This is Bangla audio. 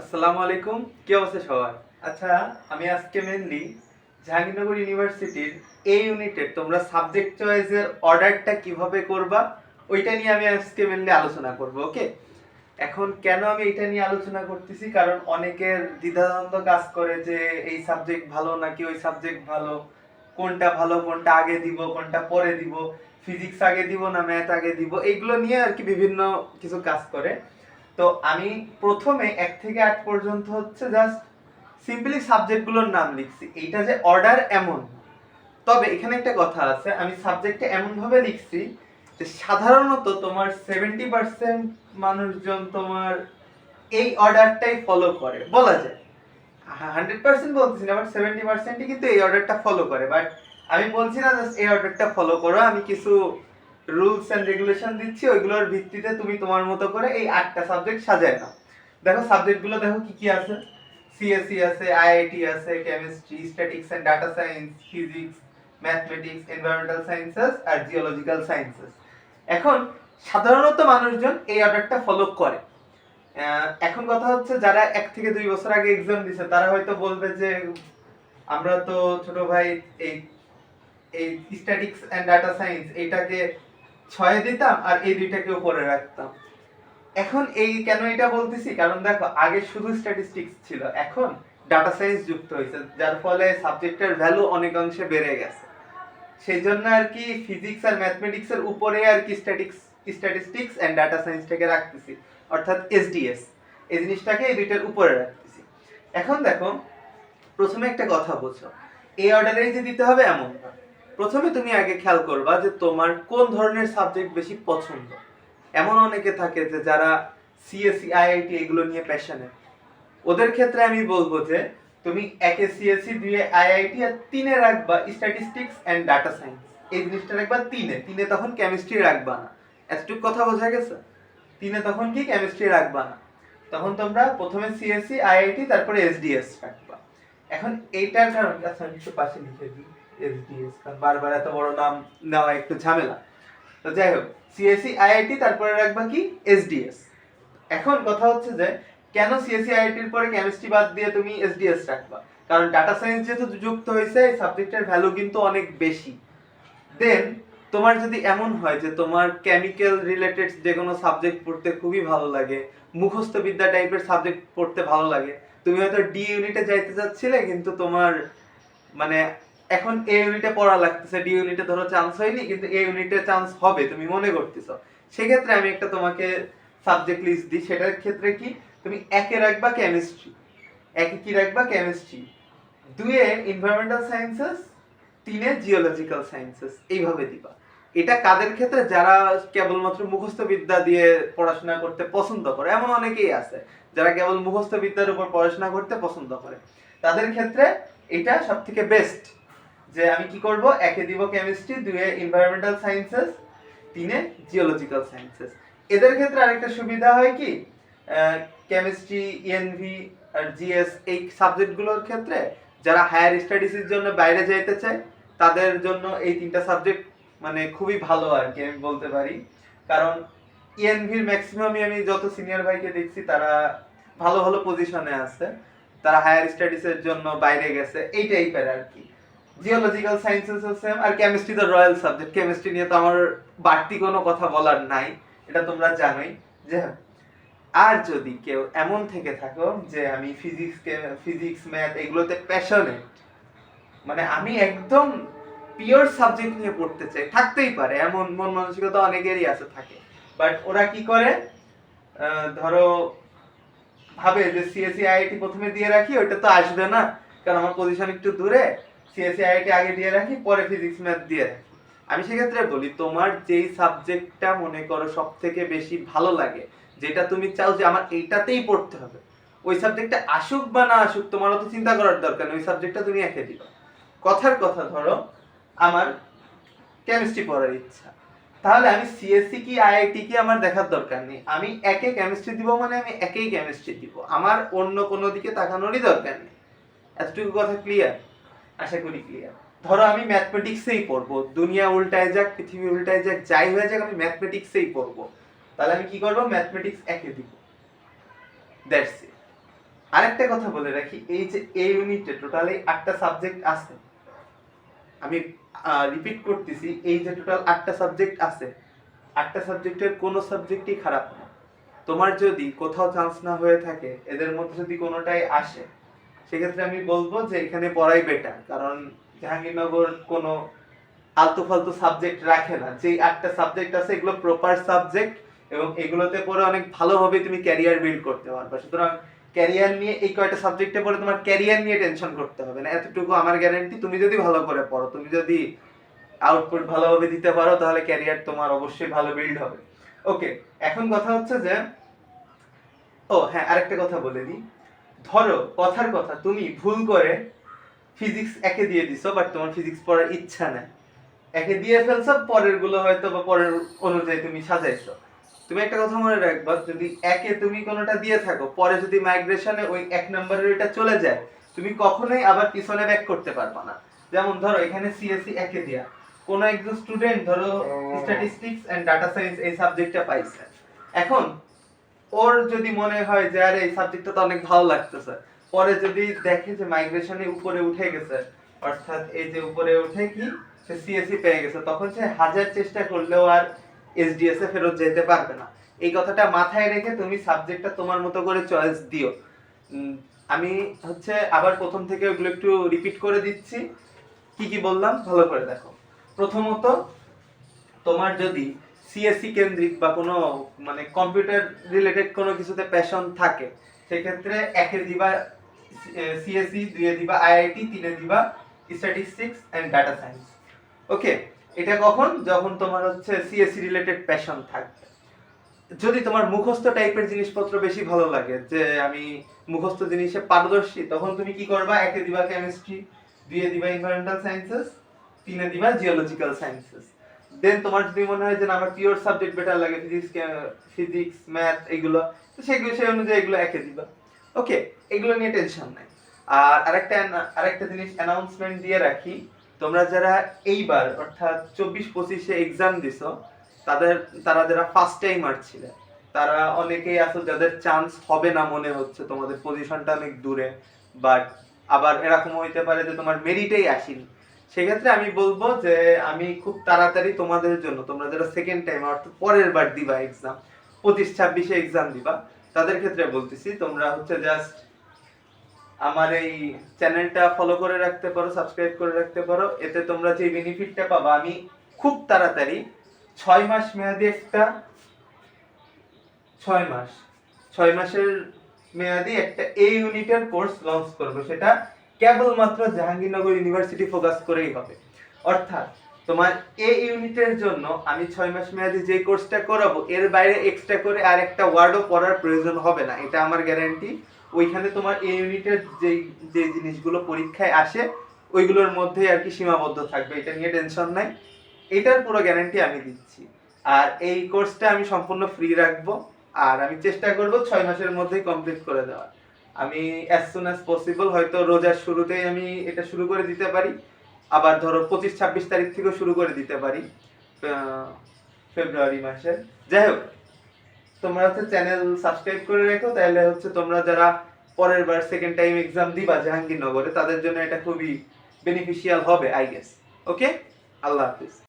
আসসালামু আলাইকুম, কি অবস্থা সবার? আচ্ছা আমি আজকে মেনলি জাহাঙ্গীরনগর ইউনিভার্সিটির এই ইউনিটের তোমরা সাবজেক্ট চয়েসের অর্ডারটা কীভাবে করবা, ওইটা নিয়ে আমি আজকে মেনলি আলোচনা করব ওকে এখন কেন আমি এটা নিয়ে আলোচনা করতেছি? কারণ অনেকের দ্বিধাদ্বন্দ্ব কাজ করে যে এই সাবজেক্ট ভালো নাকি ওই সাবজেক্ট ভালো? কোনটা ভালো, কোনটা আগে দিব, কোনটা পরে দিব? ফিজিক্স আগে দিব না ম্যাথ আগে দিব? এইগুলো নিয়ে আর কি বিভিন্ন কিছু কাজ করে। তো আমি প্রথমে এক থেকে আট পর্যন্ত হচ্ছে জাস্ট সিম্পলি সাবজেক্টগুলোর নাম লিখছি। এইটা যে অর্ডার এমন। তবে এখানে একটা কথা আছে, আমি সাবজেক্টে এমন ভাবে লিখছি যে সাধারণত তোমার সেভেন্টি পার্সেন্ট মানুষজন তোমার এই অর্ডারটাই ফলো করে। বলা যায়। হান্ড্রেড পার্সেন্ট বলতেছি না বাট সেভেন্টি পার্সেন্টই কিন্তু এই অর্ডারটা ফলো করে। বাট আমি বলছি না জাস্ট এই অর্ডারটা ফলো করো, আমি কিছু রুলস এন্ড রেগুলেশন দিচ্ছি, ওইগুলোর ভিত্তিতে তুমি তোমার মতো করে এই আটটা সাবজেক্ট সাজায় নাও। দেখো সাবজেক্টগুলো দেখো কি কি আছে? সিএসসি আছে আইআইটি আছে chemistry statics and data science physics mathematics environmental sciences R geological sciences এখন সাধারণত মানুষজন এই অর্ডারটা ফলো করে। এখন কথা হচ্ছে যারা এক থেকে দুই বছর আগে এক্সাম দিছে, তারা হয়তো বলবে যে আমরা তো ছোট ভাই এই এই স্ট্যাটিক্স এন্ড ডাটা সায়েন্স এইটাকে ছয়ে দিতাম আর এই দুইটাকে উপরে রাখতাম। এখন এই কেন এটা বলতেছি? কারণ দেখো, আগে শুধু স্ট্যাটিস্টিক্স ছিল। এখন ডাটা সাইন্স যুক্ত হয়েছে, যার ফলে সাবজেক্টের ভ্যালু অনেকাংশে বেড়ে গেছে। সেই জন্য আর কি ফিজিক্স আর ম্যাথমেটিক্স এর উপরে আর কি স্ট্যাটিক্স স্ট্যাটিস্টিক্স এন্ড ডাটা সায়েন্সটাকে রাখতেছি। অর্থাৎ এসডিএস এই জিনিসটাকে এই দুইটার উপরে রাখতেছি। এখন দেখো, প্রথমে একটা কথা বোঝো। এই অর্ডারেই যে দিতে হবে, এমন না। প্রথমে তুমি আগে খেয়াল করবা যে তোমার কোন ধরনের সাবজেক্ট বেশি পছন্দ। এমন অনেকে থাকে যে যারা সিএসসি আইআইটি এগুলো নিয়ে প্যাশনেট ওদের ক্ষেত্রে আমি বলব যে তুমি একে সিএসসি দুয়ে আইআইটি আর তিনে রাখবা স্ট্যাটিস্টিক্স এন্ড ডাটা সায়েন্স এই জিনিসটা রাখবা তিনে। তিনে তখন কেমিস্ট্রি রাখবা না। এতটুকু কথা বোঝা গেছে? তিনে তখন কি কেমিস্ট্রি রাখবা না। তখন তোমরা প্রথমে সিএসসি আইআইটি তারপরে এসডিএস রাখবা। এখন এইটার কারণ আচ্ছা আমি একটু পাশে লিখে দিই। এসডিএস কারণ বারবার এত বড় নাম নেওয়া একটু ঝামেলা। তো যাই হোক, সিএসসি, আইআইটি, তারপরে রাখবা কি? এসডিএস। এখন কথা হচ্ছে যে, কেন সিএসসি, আইআইটির পরে কেমিস্ট্রি বাদ দিয়ে তুমি এসডিএস রাখবা? কারণ ডাটা সায়েন্স যেহেতু যুক্ত হয়েছে, এই সাবজেক্টের ভ্যালু কিন্তু অনেক বেশি। দেন তোমার যদি এমন হয় যে তোমার কেমিক্যাল রিলেটেড যে কোনো সাবজেক্ট পড়তে খুবই ভালো লাগে, মুখস্থ বিদ্যা টাইপের সাবজেক্ট পড়তে ভালো লাগে, তুমি হয়তো ডি ইউনিটে যাইতে চাচ্ছিলে, কিন্তু তোমার মানে এখন এ ইউনিটে পড়া লাগতেছে ডি ইউনিটে ধরো চান্স হয়নি, কিন্তু এ ইউনিটে চান্স হবে, তুমি মনে করতেছো। সেক্ষেত্রে আমি একটা তোমাকে সাবজেক্ট লিস্ট দিই, সেটার ক্ষেত্রে কি? তুমি একে রাখবা কেমিস্ট্রি একে কি রাখবা? কেমিস্ট্রি দুয়ে এনভায়রনমেন্টাল সায়েন্সেস তিনে জিওলজিক্যাল সায়েন্সেস এইভাবে দিবা। এটা কাদের ক্ষেত্রে? যারা কেবলমাত্র মুখস্থ বিদ্যা দিয়ে পড়াশোনা করতে পছন্দ করে, এমন অনেকেই আছে, যারা কেবল মুখস্থ বিদ্যার উপর পড়াশোনা করতে পছন্দ করে। তাদের ক্ষেত্রে এটা সব থেকে বেস্ট যে আমি কি করব? একে দিব কেমিস্ট্রি দুয়ে এনভায়রনমেন্টাল সায়েন্সেস তিনে জিওলজিক্যাল সায়েন্সেস এদের ক্ষেত্রে আরেকটা সুবিধা হয় কি? কেমিস্ট্রি ইএনভি আর জিএস এই সাবজেক্টগুলোর ক্ষেত্রে যারা হায়ার স্টাডিজের জন্য বাইরে যাইতে চায়, তাদের জন্য এই তিনটা সাবজেক্ট মানে খুবই ভালো আর কি আমি বলতে পারি। কারণ ইএনভির ম্যাক্সিমামই আমি যত সিনিয়র ভাইকে দেখছি, তারা ভালো ভালো পজিশনে আছে। তারা হায়ার স্টাডিজের জন্য বাইরে গেছে, এই টাইপের আর কি। জিওলজিক্যাল সায়েন্সেস সেম আর কেমিস্ট্রি তো রয়্যাল সাবজেক্ট কেমিস্ট্রি নিয়ে তো আমার বাড়তি কোনো কথা বলার নাই, এটা তোমরা জানোই। যে আর যদি কেউ এমন থেকে থাকো যে আমি ফিজিক্স ফিজিক্স ম্যাথ এগুলোতে প্যাশনেট মানে আমি একদম পিওর সাবজেক্ট নিয়ে পড়তে চাই, থাকতেই পারে, এমন মন মানসিকতা অনেকেরই আছে, থাকে। বাট ওরা কি করে? ধরো, ভাবে যে সিএসসি আইআইটি প্রথমে দিয়ে রাখি, ওইটা তো আসবে না, কারণ আমার পজিশন একটু দূরে। সিএসসি আইআইটি আগে দিয়ে রাখি, পরে ফিজিক্স ম্যাথ দিয়ে রাখি। আমি সেক্ষেত্রে বলি, তোমার যেই সাবজেক্টটা মনে করো সব থেকে বেশি ভালো লাগে, যেটা তুমি চাও যে আমার এইটাতেই পড়তে হবে, ওই সাবজেক্টটা আসুক বা না আসুক, তোমার অত চিন্তা করার দরকার নেই, ওই সাবজেক্টটা তুমি একে দিবা। কথার কথা ধরো, আমার কেমিস্ট্রি পড়ার ইচ্ছা। তাহলে আমি সিএসসি কি আইআইটি কি আমার দেখার দরকার নেই। আমি একে কেমিস্ট্রি দিব মানে আমি একেই কেমিস্ট্রি দিব। আমার অন্য কোনো দিকে তাকানোরই দরকার নেই। এতটুকু কথা ক্লিয়ার আশা করি ক্লিয়ার ধরো আমি ম্যাথমেটিক্সেই পড়ব, দুনিয়া উল্টায় যাক, পৃথিবী উল্টায় যাক, যাই হয়ে যাক, আমি ম্যাথমেটিক্সেই পড়ব। তাহলে আমি কি করব? ম্যাথমেটিক্স একে দিব। দ্যাটস ইট আরেকটা কথা বলে রাখি, এই যে এই ইউনিটে টোটালি আটটা সাবজেক্ট আছে, আমি রিপিট করতেছি, এই যে টোটাল আটটা সাবজেক্ট আছে, আটটা সাবজেক্টের কোনো সাবজেক্টই খারাপ না। তোমার যদি কোথাও চান্স না হয়ে থাকে, এদের মধ্যে যদি কোনোটাই আসে সেক্ষেত্রে আমি বলব যে এখানে পড়াই বেটার কারণ জাহাঙ্গীরনগর কোনো আলতু ফালতু সাবজেক্ট রাখে না। যেই আটটা সাবজেক্ট আছে, এগুলো প্রপার সাবজেক্ট এবং এগুলোতে পড়ে অনেক ভালোভাবে তুমি ক্যারিয়ার বিল্ড করতে পারবে। সুতরাং ক্যারিয়ার নিয়ে এই কয়টা সাবজেক্টে পড়ে তোমার ক্যারিয়ার নিয়ে টেনশন করতে হবে না। এতটুকু আমার গ্যারান্টি তুমি যদি ভালো করে পড়ো, তুমি যদি আউটপুট ভালোভাবে দিতে পারো, তাহলে ক্যারিয়ার তোমার অবশ্যই ভালো বিল্ড হবে। ওকে এখন কথা হচ্ছে যে, ও হ্যাঁ আরেকটা কথা বলে দিই। ধরো কথার কথা তুমি ভুল করে ফিজিক্স একে দিয়ে দিছো বাট তোমার ফিজিক্স পড়ার ইচ্ছা নাই। একে দিয়ে ফেলছো পরেরগুলো হয়তো বা পরের অনুযায়ী তুমি সাজাইছো। তুমি একটা কথা মনে রাখবা যদি একে তুমি কোনোটা দিয়ে থাকো পরে যদি মাইগ্রেশনে ওই এক নম্বরের ওইটা চলে যায় তুমি কখনোই আবার পিছনে ব্যাক করতে পারবে না। যেমন ধরো এখানে সিএসসি একে দিয়া। কোন একজন স্টুডেন্ট ধরো স্ট্যাটিস্টিক্স এন্ড ডাটা সায়েন্স এই সাবজেক্টটা পাইছে। এখন ওর যদি মনে হয় যে, আরে, এই সাবজেক্টটা তো অনেক ভালো লাগতেছে। পরে যদি দেখে যে মাইগ্রেশনে উপরে উঠে গেছে, অর্থাৎ এই যে উপরে উঠে কি, সে সিএসসি পেয়ে গেছে, তখন সে হাজার চেষ্টা করলেও আর এসডিএস এ ফেরত যেতে পারবে না। এই কথাটা মাথায় রেখে তুমি সাবজেক্টটা তোমার মতো করে চয়েস দিও। আমি হচ্ছে আবার প্রথম থেকে ওগুলো একটু রিপিট করে দিচ্ছি। কি কি বললাম? ভালো করে দেখো। প্রথমত, তোমার যদি সিএসসি কেন্দ্রিক বা কোনো মানে কম্পিউটার রিলেটেড কোনো কিছুতে প্যাশন থাকে, সেক্ষেত্রে একে দিবা সিএসসি দুয়ে দিবা আইআইটি তিনে দিবা statistics and data science okay এটা কখন? যখন তোমার হচ্ছে সিএসসি রিলেটেড প্যাশন থাকবে যদি তোমার মুখস্থ টাইপের জিনিসপত্র বেশি ভালো লাগে, যে আমি মুখস্থ জিনিসে পারদর্শী, তখন তুমি কি করবা? একে দিবা কেমিস্ট্রি দুয়ে দিবা এনভায়রনমেন্টাল সায়েন্সেস তিনে দিবা জিওলজিক্যাল সায়েন্সেস দেন তোমার যদি মনে হয় যে আমার পিওর সাবজেক্ট বেটার লাগে ফিজিক্স ফিজিক্স ম্যাথ এগুলো, তো সেগুলো সেই অনুযায়ী এগুলো একে দিবা। ওকে এগুলো নিয়ে টেনশন নাই। আর আরেকটা আরেকটা জিনিস অ্যানাউন্সমেন্ট দিয়ে রাখি, তোমরা যারা এইবার, অর্থাৎ চব্বিশ পঁচিশে এক্সাম দিছো, তাদের, তারা যারা ফার্স্ট টাইমার ছিল, তারা অনেকেই আছো যাদের চান্স হবে না মনে হচ্ছে তোমাদের পজিশনটা অনেক দূরে বাট আবার এরকম হইতে পারে যে তোমার মেরিটেই আসেনি। সেক্ষেত্রে আমি বলব যে আমি খুব তাড়াতাড়ি তোমাদের জন্য, তোমরা যারা সেকেন্ড টাইম অর্থাৎ পরের বার দিবা এক্সাম পঁচিশ ছাব্বিশে এক্সাম দিবা, তাদের ক্ষেত্রে বলতেছি, তোমরা হচ্ছে জাস্ট আমার এই চ্যানেলটা ফলো করে রাখতে পারো সাবস্ক্রাইব করে রাখতে পারো, এতে তোমরা যে বেনিফিটটা পাবা, আমি খুব তাড়াতাড়ি ছয় মাস মেয়াদি একটা, ছয় মাস, ছয় মাসের মেয়াদি একটা এ ইউনিটের কোর্স লঞ্চ করব, সেটা কেবলমাত্র জাহাঙ্গীরনগর ইউনিভার্সিটি ফোকাস করেই হবে। অর্থাৎ তোমার এ ইউনিটের জন্য আমি ছয় মাস মেয়াদি যে কোর্সটা করাবো, এর বাইরে এক্সট্রা করে আর একটা ওয়ার্ডও পড়ার প্রয়োজন হবে না। এটা আমার গ্যারান্টি ওইখানে তোমার এ ইউনিটের যে যে জিনিসগুলো পরীক্ষায় আসে, ওইগুলোর মধ্যেই আর কি সীমাবদ্ধ থাকবে। এটা নিয়ে টেনশন নাই। এটার পুরো গ্যারান্টি আমি দিচ্ছি। আর এই কোর্সটা আমি সম্পূর্ণ ফ্রি রাখব। আর আমি চেষ্টা করব ছয় মাসের মধ্যেই কমপ্লিট করে দেওয়ার। আমি অ্যাজ সুন অ্যাজ পসিবল হয়তো রোজার শুরুতেই আমি এটা শুরু করে দিতে পারি। আবার ধরো পঁচিশ, ছাব্বিশ তারিখ থেকেও শুরু করে দিতে পারি ফেব্রুয়ারি মাসের। যাই হোক, তোমরা হচ্ছে চ্যানেল সাবস্ক্রাইব করে রেখো, তাহলে হচ্ছে তোমরা যারা পরের বার সেকেন্ড টাইম এক্সাম দিবা জাহাঙ্গীরনগরে, তাদের জন্য এটা খুবই বেনিফিশিয়াল হবে I guess okay Allah Hafiz.